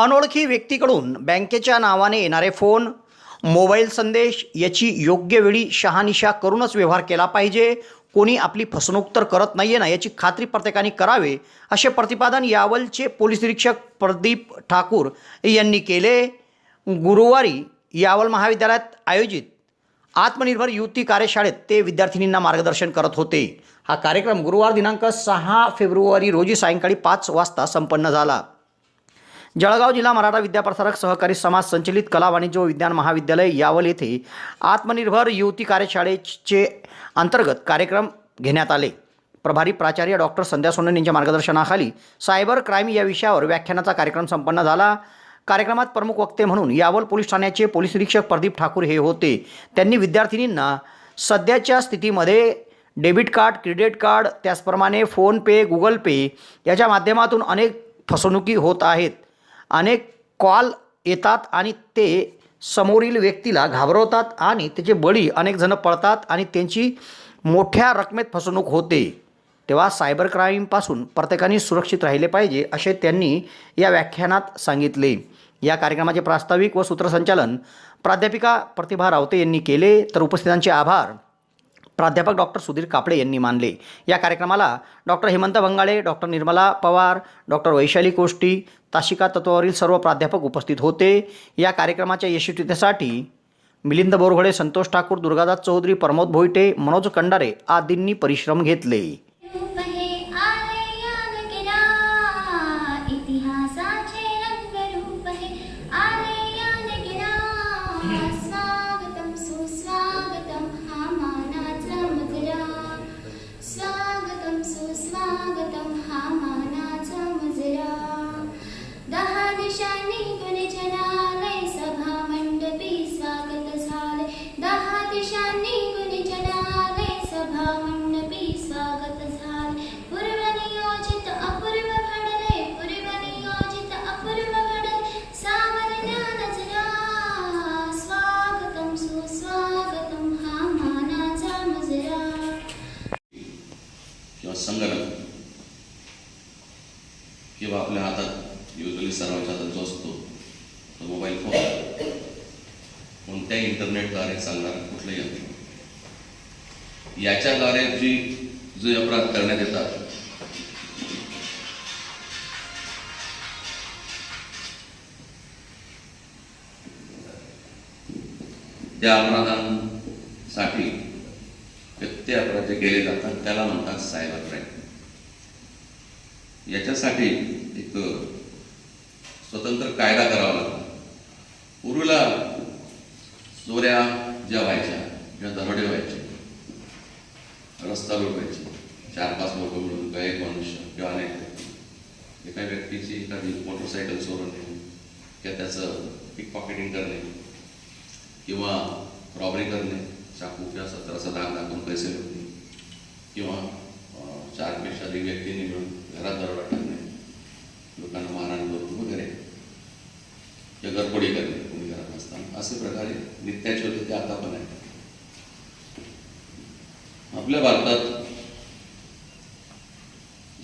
अनोळखी व्यक्तीकडून बँकेच्या नावाने येणारे फोन मोबाईल संदेश याची योग्य वेळी शहानिशा करूनच व्यवहार केला पाहिजे. कोणी आपली फसवणूक तर करत नाही आहे ना याची खात्री प्रत्येकाने करावे असे प्रतिपादन यावलचे पोलीस निरीक्षक प्रदीप ठाकूर यांनी केले. गुरुवारी यावल महाविद्यालयात आयोजित आत्मनिर्भर युती कार्यशाळेत ते विद्यार्थिनींना मार्गदर्शन करत होते. हा कार्यक्रम गुरुवार दिनांक सहा फेब्रुवारी रोजी सायंकाळी पाच वाजता संपन्न झाला. जळगाव जिल्हा मराठा विद्याप्रसारक सहकारी समाज संचलित कला वाणिज्य व विज्ञान महाविद्यालय यावल येथे आत्मनिर्भर युवती कार्यशाळेचे अंतर्गत कार्यक्रम घेण्यात आले. प्रभारी प्राचार्य डॉक्टर संध्या सोनन यांच्या मार्गदर्शनाखाली सायबर क्राईम या विषयावर व्याख्यानाचा कार्यक्रम संपन्न झाला. कार्यक्रमात प्रमुख वक्ते म्हणून यावल पोलीस ठाण्याचे पोलीस निरीक्षक प्रदीप ठाकूर हे होते. त्यांनी विद्यार्थिनींना सध्याच्या स्थितीमध्ये डेबिट कार्ड क्रेडिट कार्ड त्याचप्रमाणे फोनपे गुगल पे याच्या माध्यमातून अनेक फसवणुकी होत आहेत. अनेक कॉल येतात आणि ते समोरील व्यक्तीला घाबरवतात आणि त्याचे बळी अनेकजणं पळतात आणि त्यांची मोठ्या रकमेत फसवणूक होते. तेव्हा सायबर क्राईमपासून प्रत्येकाने सुरक्षित राहिले पाहिजे असे त्यांनी या व्याख्यानात सांगितले. या कार्यक्रमाचे प्रास्ताविक व सूत्रसंचालन प्राध्यापिका प्रतिभा रावते यांनी केले. तर उपस्थितांचे आभार. प्राध्यापक डॉक्टर सुधीर कापडे यांनी मानले. या कार्यक्रमाला doctor Hemant Bhangale doctor Nirmala Pawar doctor Vaishali Koshti ताशिका तत्वावरील सर्व प्राध्यापक उपस्थित होते. या कार्यक्रमाच्या यशस्वीतेसाठी मिलिंद बोरघोळे संतोष ठाकूर दुर्गादास चौधरी प्रमोद भोईटे मनोज कंडारे आदींनी परिश्रम घेतले. स्वागतम सुस्वागतम हा मानाचा मुजरा दहा दिशांनी गुणजनालय किंवा आपल्या हातात युजली सर्वांच्या हातात जो असतो तो मोबाईल फोन कोणत्याही इंटरनेटद्वारे चालणारा कुठलंही यंत्र याच्याद्वारे जी जे अपराध करण्यात येतात त्या अपराधांसाठी ते अपराध जे केले जातात त्याला म्हणतात सायबर क्राईम याच्यासाठी एक स्वतंत्र कायदा करावा लागतो. पूर्वीला चोऱ्या ज्या व्हायच्या किंवा दरोडे व्हायचे रस्ता लुटवायचे चार पाच लोक मिळून किंवा एक मनुष्य किंवा अनेक एका व्यक्तीची एखादी मोटरसायकल चोरणे किंवा त्याचं पिक पॉकेटिंग करणे किंवा रॉबरी करणे चाकू किंवा सतराचा दाग दाखवून पैसे लुटणे किंवा चारपेक्षा अधिक व्यक्तींनी मिळून त्याला जर वाटत नाही. लोकांना मारहाण करून वगैरे. किंवा गडबडी करणे कोणी घरात नसताना. असे प्रकारे नित्याचे होते ते आता पण आहे आपल्या भारतात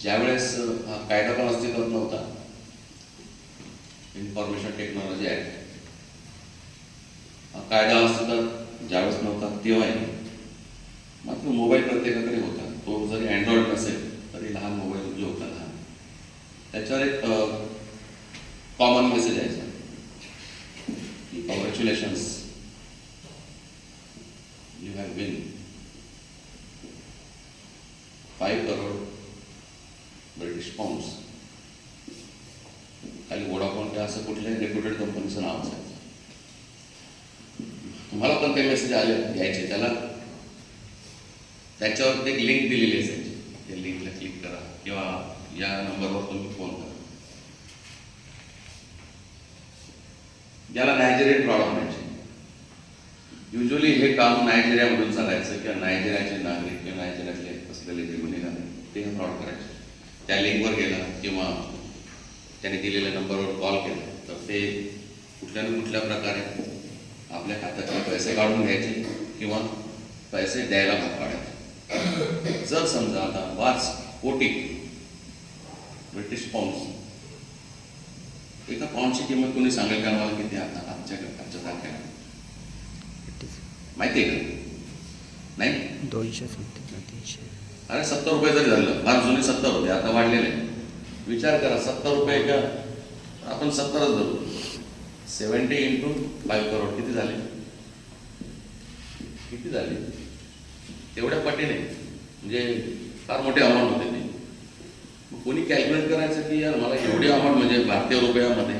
ज्यावेळेस हा कायदा पण अस्तित्वात नव्हता इन्फॉर्मेशन टेक्नॉलॉजी ॲक्ट हा कायदा अस्तित्वात ज्यावेळेस नव्हता तेव्हाही मात्र मोबाईल प्रत्येकाकडे होता. तो जरी अँड्रॉइड नसेल लहान मोबाईल जो होता लहान. त्याच्यावर एक कॉमन मेसेज यायचा. की congratulations you have win five crore British pounds खाली वोडाफोन किंवा असं कुठल्याही रेप्युटेड कंपनीचं नाव असायचं तुम्हाला पण काही मेसेज आले यायचे त्याला त्याच्यावर एक लिंक दिलेली त्या लिंकला क्लिक करा किंवा या नंबरवर तुम्ही फोन करा ज्याला नायजेरियन प्रॉब्लेम म्हणजे युजली हे काम नायजेरियामधून चालायचं किंवा नायजेरियाचे नागरिक किंवा नायजेरियातले असलेले जे गुन्हेगार ते हे फ्रॉड करायचे त्या लिंकवर गेला किंवा त्याने दिलेल्या नंबरवर कॉल केला तर ते कुठल्या ना कुठल्या प्रकारे आपल्या खात्यातले पैसे काढून घ्यायचे किंवा पैसे द्यायला भाग पाडायचे जर समजा आता पाच कोटी ब्रिटिश पाऊंड्स एका पाऊंडची किंमत कोणी सांगेल का मला किती आता आजच्या आजच्या तारखेला? माहिती आहे का? नाही? दोनशे तीनशे. अरे सत्तर रुपये जरी झालं फार जुने सत्तर होते आता वाढलेले. विचार करा सत्तर रुपये का आपण सत्तरच धरू. सेवन्टी इंटू फाईव्ह करोड किती झाले? किती झाले? तेवढ्या पटीने. म्हणजे फार मोठे अमाऊंट होते ते. मग कोणी कॅल्क्युलेट करायचं की यार मला एवढी अमाऊंट म्हणजे भारतीय रुपयामध्ये